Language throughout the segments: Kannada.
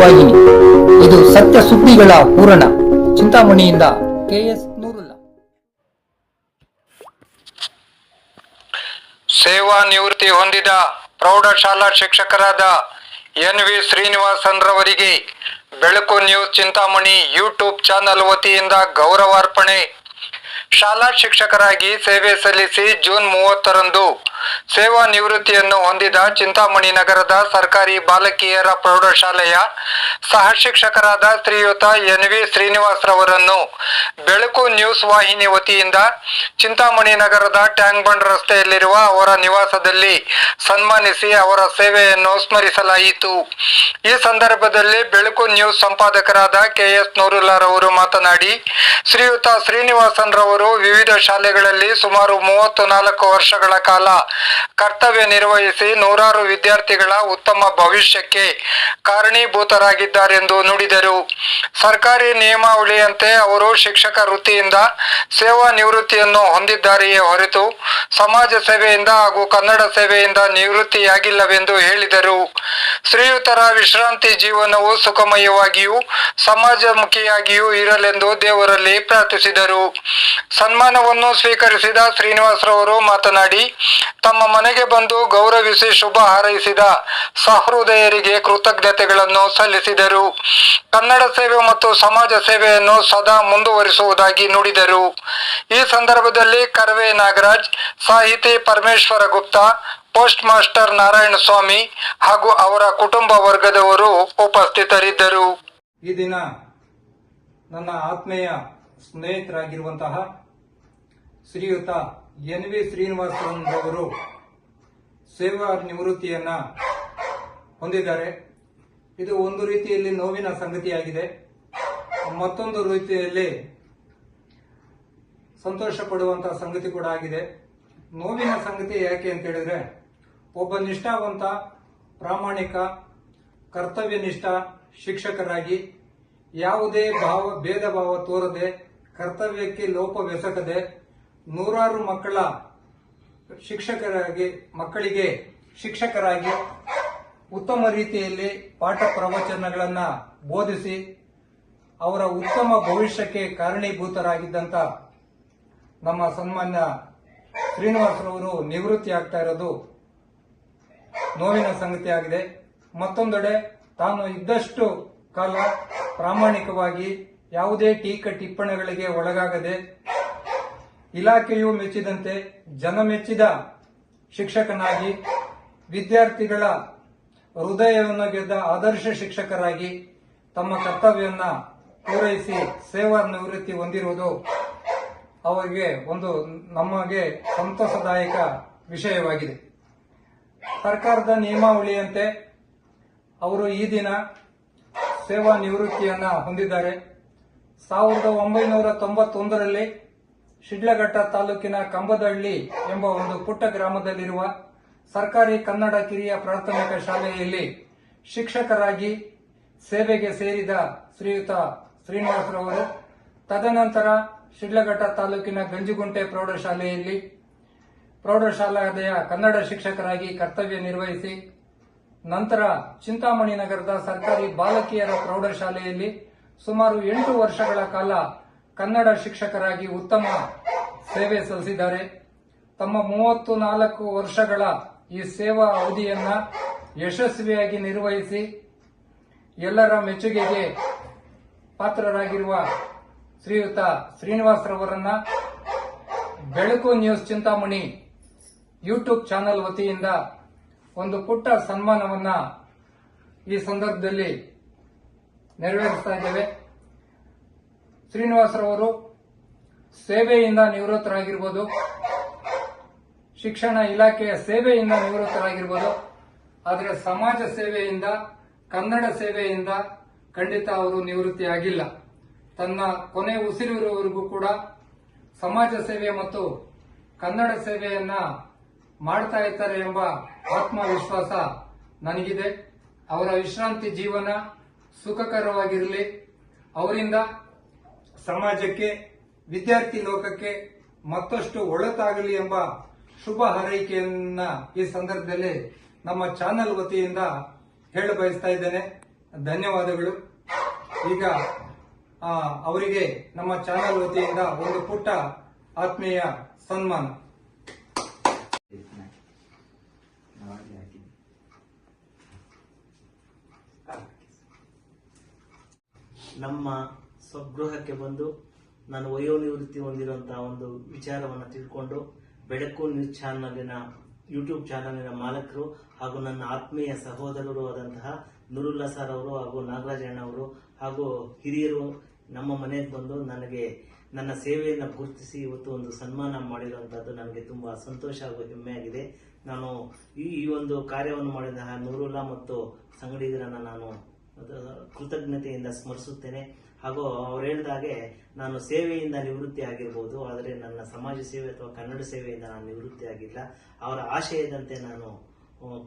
ವಾಹಿನಿ. ಇದು ಸತ್ಯ ಸುದ್ದಿಗಳ ಪೂರಣ ಚಿಂತಾಮಣಿಯಿಂದ ಕೆಎಸ್ ನೂರುಲ್ಲ. ಸೇವಾ ನಿವೃತ್ತಿ ಹೊಂದಿದ ಪ್ರೌಢಶಾಲಾ ಶಿಕ್ಷಕರಾದ ಎನ್ ವಿ ಶ್ರೀನಿವಾಸನ್ ರವರಿಗೆ ಬೆಳಕು ನ್ಯೂಸ್ ಚಿಂತಾಮಣಿ ಯೂಟ್ಯೂಬ್ ಚಾನೆಲ್ ವತಿಯಿಂದ ಗೌರವಾರ್ಪಣೆ. ಶಾಲಾ ಶಿಕ್ಷಕರಾಗಿ ಸೇವೆ ಸಲ್ಲಿಸಿ ಜೂನ್ ಮೂವತ್ತರಂದು ಸೇವಾ ನಿವೃತ್ತಿಯನ್ನು ಹೊಂದಿದ ಚಿಂತಾಮಣಿ ನಗರದ ಸರ್ಕಾರಿ ಬಾಲಕಿಯರ ಪ್ರೌಢಶಾಲೆಯ ಸಹ ಶಿಕ್ಷಕರಾದ ಶ್ರೀಯುತ ಎನ್ ವಿ ಶ್ರೀನಿವಾಸ್ ರವರನ್ನು ಬೆಳಕು ನ್ಯೂಸ್ ವಾಹಿನಿ ವತಿಯಿಂದ ಚಿಂತಾಮಣಿ ನಗರದ ಟ್ಯಾಂಕ್ ಬಂಡ್ ರಸ್ತೆಯಲ್ಲಿರುವ ಅವರ ನಿವಾಸದಲ್ಲಿ ಸನ್ಮಾನಿಸಿ ಅವರ ಸೇವೆಯನ್ನು ಸ್ಮರಿಸಲಾಯಿತು. ಈ ಸಂದರ್ಭದಲ್ಲಿ ಬೆಳಕು ನ್ಯೂಸ್ ಸಂಪಾದಕರಾದ ಕೆ ಎಸ್ ನೂರುಲ್ಲಾರವರು ಮಾತನಾಡಿ, ಶ್ರೀಯುತ ಶ್ರೀನಿವಾಸನ್ ರವರು ವಿವಿಧ ಶಾಲೆಗಳಲ್ಲಿ ಸುಮಾರು ಮೂವತ್ತು ನಾಲ್ಕು ವರ್ಷಗಳ ಕಾಲ ಕರ್ತವ್ಯ ನಿರ್ವಹಿಸಿ ನೂರಾರು ವಿದ್ಯಾರ್ಥಿಗಳ ಉತ್ತಮ ಭವಿಷ್ಯಕ್ಕೆ ಕಾರಣೀಭೂತರಾಗಿದ್ದಾರೆಂದು ನುಡಿದರು. ಸರ್ಕಾರಿ ನಿಯಮಾವಳಿಯಂತೆ ಅವರು ಶಿಕ್ಷಕ ವೃತ್ತಿಯಿಂದ ಸೇವಾ ನಿವೃತ್ತಿಯನ್ನು ಹೊಂದಿದ್ದಾರೆಯೇ ಹೊರತು ಸಮಾಜ ಸೇವೆಯಿಂದ ಹಾಗೂ ಕನ್ನಡ ಸೇವೆಯಿಂದ ನಿವೃತ್ತಿಯಾಗಿಲ್ಲವೆಂದು ಹೇಳಿದರು. ಶ್ರೀಯುತರ ವಿಶ್ರಾಂತಿ ಜೀವನವು ಸುಖಮಯವಾಗಿಯೂ ಸಮಾಜಮುಖಿಯಾಗಿಯೂ ಇರಲೆಂದು ದೇವರಲ್ಲಿ ಪ್ರಾರ್ಥಿಸಿದರು. ಸನ್ಮಾನವನ್ನು ಸ್ವೀಕರಿಸಿದ ಶ್ರೀನಿವಾಸರವರು ಮಾತನಾಡಿ ತಮ್ಮ ಮನೆಗೆ ಬಂದು ಗೌರವಿಸಿ ಶುಭ ಹಾರೈಸಿದ ಸಹೃದಯರಿಗೆ ಕೃತಜ್ಞತೆಗಳನ್ನು ಸಲ್ಲಿಸಿದರು. ಕನ್ನಡ ಸೇವೆ ಮತ್ತು ಸಮಾಜ ಸೇವೆಯನ್ನು ಸದಾ ಮುಂದುವರಿಸುವುದಾಗಿ ನುಡಿದರು. ಈ ಸಂದರ್ಭದಲ್ಲಿ ಕರವೇ ನಾಗರಾಜ್, ಸಾಹಿತಿ ಪರಮೇಶ್ವರ ಗುಪ್ತಾ, ಪೋಸ್ಟ್ ಮಾಸ್ಟರ್ ನಾರಾಯಣ ಸ್ವಾಮಿ ಹಾಗೂ ಅವರ ಕುಟುಂಬ ವರ್ಗದವರು ಉಪಸ್ಥಿತರಿದ್ದರು. ಈ ದಿನ ನನ್ನ ಆತ್ಮೀಯ ಸ್ನೇಹಿತರಾಗಿರುವಂತಹ ಶ್ರೀಯುತ ಎನ್ ವಿ ಶ್ರೀನಿವಾಸನ್ ಅವರು ಸೇವಾ ನಿವೃತ್ತಿಯನ್ನ ಹೊಂದಿದ್ದಾರೆ. ಇದು ಒಂದು ರೀತಿಯಲ್ಲಿ ನೋವಿನ ಸಂಗತಿಯಾಗಿದೆ. ಮತ್ತೊಂದು ರೀತಿಯಲ್ಲಿ ಸಂತೋಷ ಪಡುವಂತಹ ಸಂಗತಿ ಕೂಡ ಆಗಿದೆ. ನೋವಿನ ಸಂಗತಿ ಯಾಕೆ ಅಂತ ಹೇಳಿದ್ರೆ, ಒಬ್ಬ ನಿಷ್ಠಾವಂತ, ಪ್ರಾಮಾಣಿಕ, ಕರ್ತವ್ಯನಿಷ್ಠ ಶಿಕ್ಷಕರಾಗಿ ಯಾವುದೇ ಭಾವ ಭೇದ ಭಾವ ತೋರದೆ ಕರ್ತವ್ಯಕ್ಕೆ ಲೋಪವೆಸಗದೆ ನೂರಾರು ಮಕ್ಕಳ ಶಿಕ್ಷಕರಾಗಿ, ಮಕ್ಕಳಿಗೆ ಶಿಕ್ಷಕರಾಗಿ ಉತ್ತಮ ರೀತಿಯಲ್ಲಿ ಪಾಠ ಪ್ರವಚನಗಳನ್ನ ಬೋಧಿಸಿ ಅವರ ಉತ್ತಮ ಭವಿಷ್ಯಕ್ಕೆ ಕಾರಣೀಭೂತರಾಗಿದ್ದಂತ ನಮ್ಮ ಸನ್ಮಾನ್ಯ ಶ್ರೀನಿವಾಸರವರು ನಿವೃತ್ತಿ ಆಗ್ತಾ ಇರೋದು ನೋವಿನ ಸಂಗತಿಯಾಗಿದೆ. ಮತ್ತೊಂದೆಡೆ ತಾನು ಇದ್ದಷ್ಟು ಕಾಲ ಪ್ರಾಮಾಣಿಕವಾಗಿ ಯಾವುದೇ ಟೀಕ ಟಿಪ್ಪಣಿಗಳಿಗೆ ಒಳಗಾಗದೆ ಇಲಾಖೆಯು ಮೆಚ್ಚಿದಂತೆ ಜನ ಮೆಚ್ಚಿದ ಶಿಕ್ಷಕನಾಗಿ ವಿದ್ಯಾರ್ಥಿಗಳ ಹೃದಯವನ್ನು ಗೆದ್ದ ಆದರ್ಶ ಶಿಕ್ಷಕರಾಗಿ ತಮ್ಮ ಕರ್ತವ್ಯವನ್ನು ಪೂರೈಸಿ ಸೇವಾ ನಿವೃತ್ತಿ ಹೊಂದಿರುವುದು ಅವರಿಗೆ ಒಂದು ನಮಗೆ ಸಂತೋಷದಾಯಕ ವಿಷಯವಾಗಿದೆ. ಸರ್ಕಾರದ ನಿಯಮಾವಳಿಯಂತೆ ಅವರು ಈ ದಿನ ಸೇವಾ ನಿವೃತ್ತಿಯನ್ನು ಹೊಂದಿದ್ದಾರೆ. ಸಾವಿರದ ಒಂಬೈನೂರ ತೊಂಬತ್ತೊಂದರಲ್ಲಿ ಶಿಡ್ಲಘಟ್ಟ ತಾಲೂಕಿನ ಕಂಬದಹಳ್ಳಿ ಎಂಬ ಒಂದು ಪುಟ್ಟ ಗ್ರಾಮದಲ್ಲಿರುವ ಸರ್ಕಾರಿ ಕನ್ನಡ ಕಿರಿಯ ಪ್ರಾಥಮಿಕ ಶಾಲೆಯಲ್ಲಿ ಶಿಕ್ಷಕರಾಗಿ ಸೇವೆಗೆ ಸೇರಿದ ಶ್ರೀಯುತ ಶ್ರೀನಿವಾಸರವರು. ತದನಂತರ ಶಿಡ್ಲಘಟ್ಟ ತಾಲೂಕಿನ ಗಂಜಿಗುಂಟೆ ಪ್ರೌಢಶಾಲೆಯಲ್ಲಿ ಪ್ರೌಢಶಾಲಾದಯ ಕನ್ನಡ ಶಿಕ್ಷಕರಾಗಿ ಕರ್ತವ್ಯ ನಿರ್ವಹಿಸಿ, ನಂತರ ಚಿಂತಾಮಣಿ ನಗರದ ಸರ್ಕಾರಿ ಬಾಲಕಿಯರ ಪ್ರೌಢಶಾಲೆಯಲ್ಲಿ ಸುಮಾರು ಎಂಟು ವರ್ಷಗಳ ಕಾಲ ಕನ್ನಡ ಶಿಕ್ಷಕರಾಗಿ ಉತ್ತಮ ಸೇವೆ ಸಲ್ಲಿಸಿದ್ದಾರೆ. ತಮ್ಮ ಮೂವತ್ತು ನಾಲ್ಕು ವರ್ಷಗಳ ಈ ಸೇವಾ ಅವಧಿಯನ್ನ ಯಶಸ್ವಿಯಾಗಿ ನಿರ್ವಹಿಸಿ ಎಲ್ಲರ ಮೆಚ್ಚುಗೆಗೆ ಪಾತ್ರರಾಗಿರುವ ಶ್ರೀಯುತ ಶ್ರೀನಿವಾಸರವರನ್ನ ಬೆಳಕು ನ್ಯೂಸ್ ಚಿಂತಾಮಣಿ ಯೂಟ್ಯೂಬ್ ಚಾನೆಲ್ ವತಿಯಿಂದ ಒಂದು ಪುಟ್ಟ ಸನ್ಮಾನವನ್ನ ಈ ಸಂದರ್ಭದಲ್ಲಿ ನೆರವೇರಿಸ್ತಾ ಇದ್ದೇವೆ. ಶ್ರೀನಿವಾಸರವರು ಸೇವೆಯಿಂದ ನಿವೃತ್ತರಾಗಿರ್ಬೋದು, ಶಿಕ್ಷಣ ಇಲಾಖೆಯ ಸೇವೆಯಿಂದ ನಿವೃತ್ತರಾಗಿರ್ಬೋದು, ಆದರೆ ಸಮಾಜ ಸೇವೆಯಿಂದ, ಕನ್ನಡ ಸೇವೆಯಿಂದ ಖಂಡಿತ ಅವರು ನಿವೃತ್ತಿಯಾಗಿಲ್ಲ. ತನ್ನ ಕೊನೆ ಉಸಿರಿರುವವರೆಗೂ ಕೂಡ ಸಮಾಜ ಸೇವೆ ಮತ್ತು ಕನ್ನಡ ಸೇವೆಯನ್ನ ಮಾಡ್ತಾ ಇರ್ತಾರೆ ಎಂಬ ಆತ್ಮವಿಶ್ವಾಸ ನನಗಿದೆ. ಅವರ ವಿಶ್ರಾಂತಿ ಜೀವನ ಸುಖಕರವಾಗಿರಲಿ. ಅವರಿಂದ ಸಮಾಜಕ್ಕೆ, ವಿದ್ಯಾರ್ಥಿ ಲೋಕಕ್ಕೆ ಮತ್ತಷ್ಟು ಒಳತಾಗಲಿ ಎಂಬ ಶುಭ ಹಾರೈಕೆಯನ್ನ ಈ ಸಂದರ್ಭದಲ್ಲಿ ನಮ್ಮ ಚಾನೆಲ್ ವತಿಯಿಂದ ಹೇಳ ಬಯಸ್ತಾ ಇದ್ದೇನೆ. ಧನ್ಯವಾದಗಳು. ಈಗ ಅವರಿಗೆ ನಮ್ಮ ಚಾನೆಲ್ ವತಿಯಿಂದ ಒಂದು ಪುಟ್ಟ ಆತ್ಮೀಯ ಸನ್ಮಾನ. ನಮ್ಮ ಸ್ವಗೃಹಕ್ಕೆ ಬಂದು ನಾನು ವಯೋನಿವೃತ್ತಿ ಹೊಂದಿರುವಂತಹ ಒಂದು ವಿಚಾರವನ್ನು ತಿಳ್ಕೊಂಡು ಬೆಳಕು ನ್ಯೂಸ್ ಚಾನಲಿನ ಯೂಟ್ಯೂಬ್ ಚಾನಲಿನ ಮಾಲಕರು ಹಾಗೂ ನನ್ನ ಆತ್ಮೀಯ ಸಹೋದರರು ಆದಂತಹ ನುರುಲ್ಲಾ ಸರ್ ಅವರು ಹಾಗೂ ನಾಗರಾಜಣ್ಣ ಅವರು ಹಾಗೂ ಹಿರಿಯರು ನಮ್ಮ ಮನೆಗೆ ಬಂದು ನನಗೆ ನನ್ನ ಸೇವೆಯನ್ನು ಗುರುತಿಸಿ ಇವತ್ತು ಒಂದು ಸನ್ಮಾನ ಮಾಡಿರುವಂತಹದ್ದು ನನಗೆ ತುಂಬಾ ಸಂತೋಷ ಹಾಗೂ ಹೆಮ್ಮೆಯಾಗಿದೆ. ನಾನು ಈ ಈ ಒಂದು ಕಾರ್ಯವನ್ನು ಮಾಡಿದ ನೂರುಲ್ಲಾ ಮತ್ತು ಸಂಗಡಿಗರನ್ನು ನಾನು ಕೃತಜ್ಞತೆಯಿಂದ ಸ್ಮರಿಸುತ್ತೇನೆ. ಹಾಗೂ ಅವ್ರು ಹೇಳಿದಾಗೆ ನಾನು ಸೇವೆಯಿಂದ ನಿವೃತ್ತಿ ಆಗಿರ್ಬೋದು ಆದರೆ ನನ್ನ ಸಮಾಜ ಸೇವೆ ಅಥವಾ ಕನ್ನಡ ಸೇವೆಯಿಂದ ನಾನು ನಿವೃತ್ತಿ ಆಗಿಲ್ಲ ಅವರ ಆಶಯದಂತೆ ನಾನು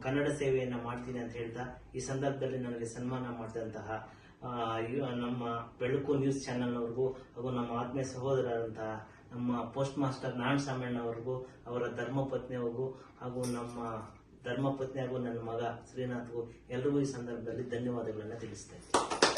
ಕನ್ನಡ ಸೇವೆಯನ್ನು ಮಾಡ್ತೀನಿ ಅಂತ ಹೇಳ್ತಾ, ಈ ಸಂದರ್ಭದಲ್ಲಿ ನನಗೆ ಸನ್ಮಾನ ಮಾಡಿದಂತಹ ನಮ್ಮ ಬೆಳಕು ನ್ಯೂಸ್ ಚಾನೆಲ್ನವ್ರಿಗೂ ಹಾಗೂ ನಮ್ಮ ಆತ್ಮೀಯ ಸಹೋದರರಂತಹ ನಮ್ಮ ಪೋಸ್ಟ್ ಮಾಸ್ಟರ್ ನಾರಾಯಣ ಸಾಮಣ್ಣವ್ರಿಗೂ ಅವರ ಧರ್ಮಪತ್ನಿಯವ್ರಿಗೂ ಹಾಗೂ ನಮ್ಮ ಧರ್ಮಪತ್ನಿ ಹಾಗೂ ನನ್ನ ಮಗ ಶ್ರೀನಾಥ್ಗೂ ಎಲ್ರಿಗೂ ಈ ಸಂದರ್ಭದಲ್ಲಿ ಧನ್ಯವಾದಗಳನ್ನು ತಿಳಿಸ್ತೇನೆ